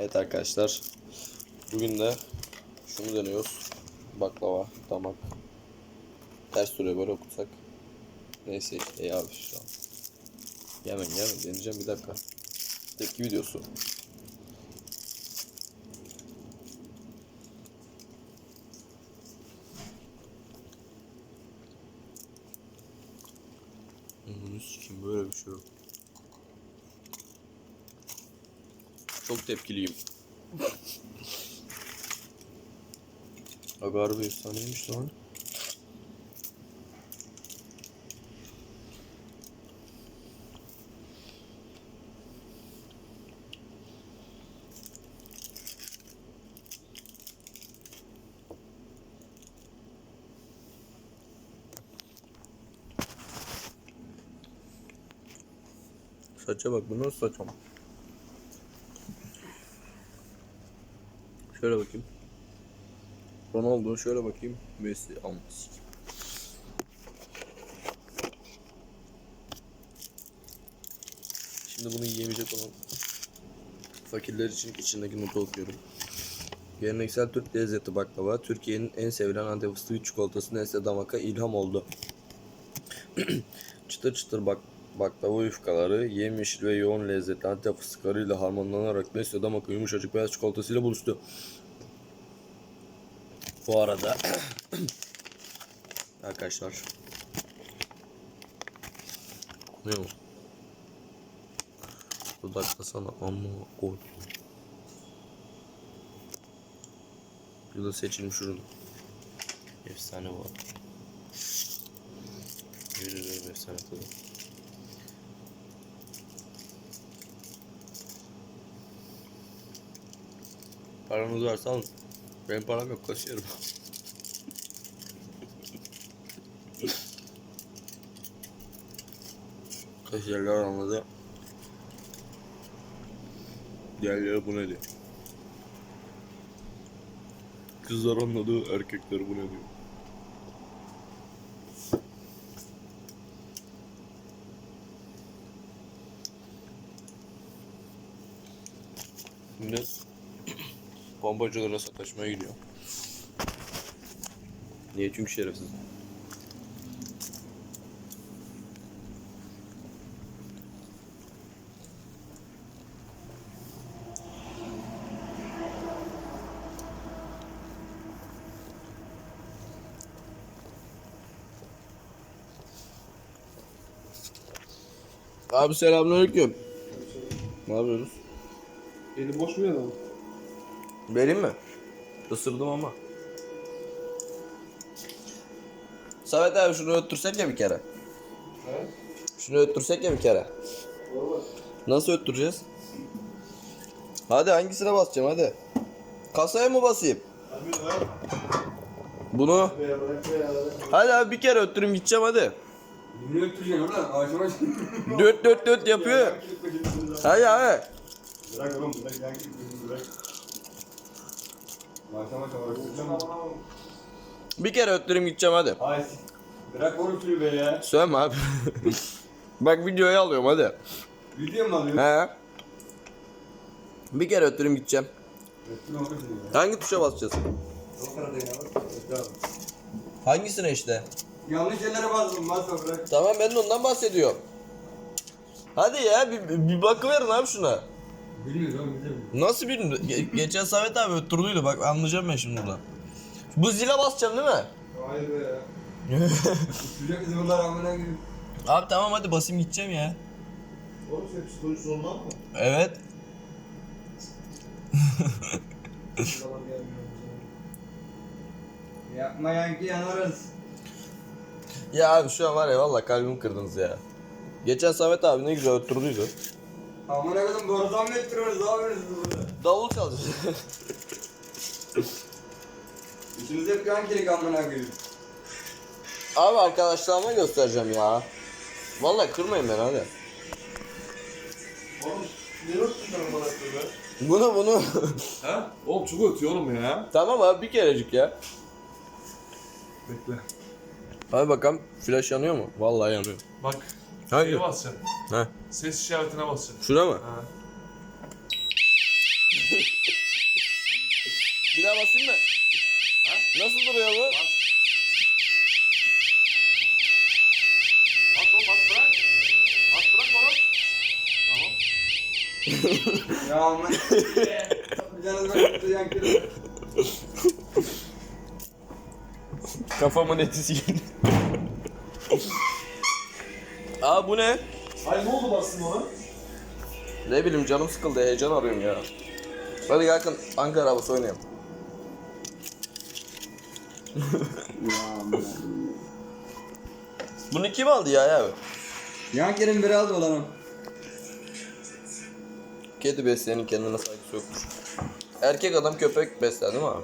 Evet arkadaşlar. Bugün de şunu deniyoruz. Baklava, damak. Ters duruyor böyle okutsak. Neyse ya abi şu an. Yemen yemen deneyeceğim bir dakika. Tepki videosu. Bunu sikim böyle bir şey yok. Çok tepkiliyim. Aga harbi efsaneymiş lan. Saça bak bu nasıl saç Şöyle bakayım. Ronaldo şöyle bakayım. Messi almış. Şimdi bunu yiyemeyecek olan fakirler için içindeki notu okuyorum. Geleneksel Türk lezzeti baklava, Türkiye'nin en sevilen Antep fıstığı çikolatası Nesle Damak'a ilham oldu. çıtır çıtır bak baklava yufkaları, yemyeşil ve yoğun lezzetli Antep fıstıklarıyla harmanlanarak Nesle Damak'a yumuşacık beyaz çikolatasıyla buluştu. Bu arada arkadaşlar ne o? Dudaklasana amma koy. Yılın seçilmiş ürün. Efsane bu. Ederim efsane tadı. Paranız varsa alın. Benim param yok kaçıyorum. Kaşarlar anladı. Diğerleri bu ne diyor. Kızlar anladı, erkekler bu ne diyor. Şimdi bombacılara sataşmaya gidiyor. Niye? Çünkü şerefsiz. Abi selamünaleyküm. Ne yapıyorsunuz? Eli boş mu ya lan? Vereyim mi? Isırdım ama. Samet abi şunu öttürsek ya bir kere. He? Şunu öttürsek ya bir kere. Valla. Nasıl öttüreceğiz? Hadi hangisine basacağım hadi. Kasaya mı basayım? Bunu. Hadi abi bir kere öttürüm gideceğim hadi. Ne öptüreceksin ulan? Ağaçma Dört dört dört yapıyor. Hadi abi. Bırak oğlum bırak. Bir kere öttürüm gideceğim hadi. Ay. Bırak oğlum şunu be ya. Söyleme abi. Bak videoyu alıyorum hadi. Video mu alıyorsun? He. Bir kere öttürüm gideceğim. Hangi tuşa basacağız? O. Hangisine işte? Yanlış yerlere bastım. Basma bırak. Tamam ben de ondan bahsediyorum. Hadi ya bir, bir bakıverin abi şuna. Nasıl bir Ge- geçen Samet abi öttürdüydü bak anlayacağım ben şimdi buradan. Bu zile basacağım değil mi? Hayır be ya. Çocuk kızı bunlar amına gibi. abi tamam hadi basayım gideceğim ya. Oğlum sen psikolojisi olmaz mı? Evet. Zaman gelmiyor. Yapma yanki yanarız. Ya abi şu an var ya valla kalbimi kırdınız ya. Geçen Samet abi ne güzel öttürdüydü. Amına koydum borazan mı ettiriyoruz? Ne yapıyorsunuz burada? Davul çalacağız. İçimiz hep yankilik amına koyayım. abi arkadaşlarıma göstereceğim ya. Valla kırmayın beni hadi. Oğlum ne öptün sen bana be? Bunu bunu. Ha? Oğlum çok ötüyor oğlum ya. tamam abi bir kerecik ya. Bekle. Hadi bakalım flash yanıyor mu? Vallahi yanıyor. Bak. Hangi? Neye basacaksın? Ha. Ses işaretine basacaksın. Şuna mı? Ha. daha basayım mı? Ha? Nasıl duruyor bu? Bas oğlum bas bırak. Bas bırak oğlum. Tamam. Ya aman. Bir tane böyle yankı. Kafamın etisi yeni. Aa bu ne? Ay ne oldu bastın ona? Ne bileyim canım sıkıldı heyecan arıyorum ya. Hadi yakın Ankara arabası oynayalım. Bunu kim aldı ya ya? Yankerin biri aldı olanım. Kedi besleyenin kendine saygısı yoktur. Erkek adam köpek besler değil mi abi?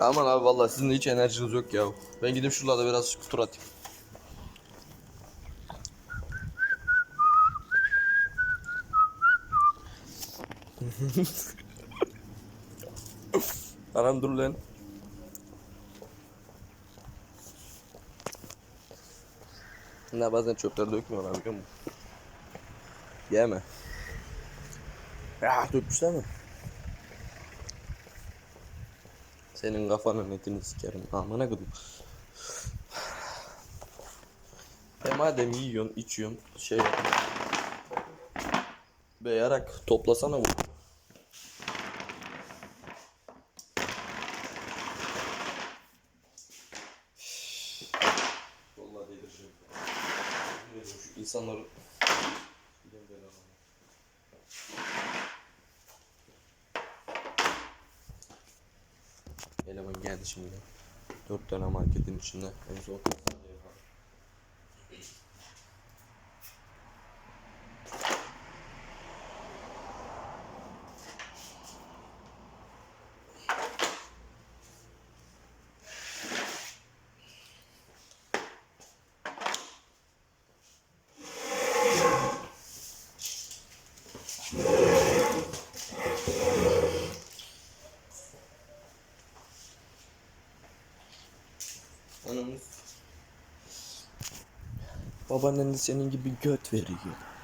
Aman abi vallahi sizin de hiç enerjiniz yok ya. Ben gidip şuralarda biraz tur atayım. Anam dur lan. Ne bazen çöpleri dökmüyorlar biliyor musun? Yeme. Ya dökmüşler mi? Senin kafanın etini sikerim. Amına koydum. E madem yiyorsun, içiyorsun, şey Beyarak toplasana bu. İnsanları Eleman geldi şimdi. Dört tane marketin içinde. En son. Anamız. Babaannen de senin gibi göt veriyor.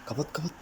Kapat kapat.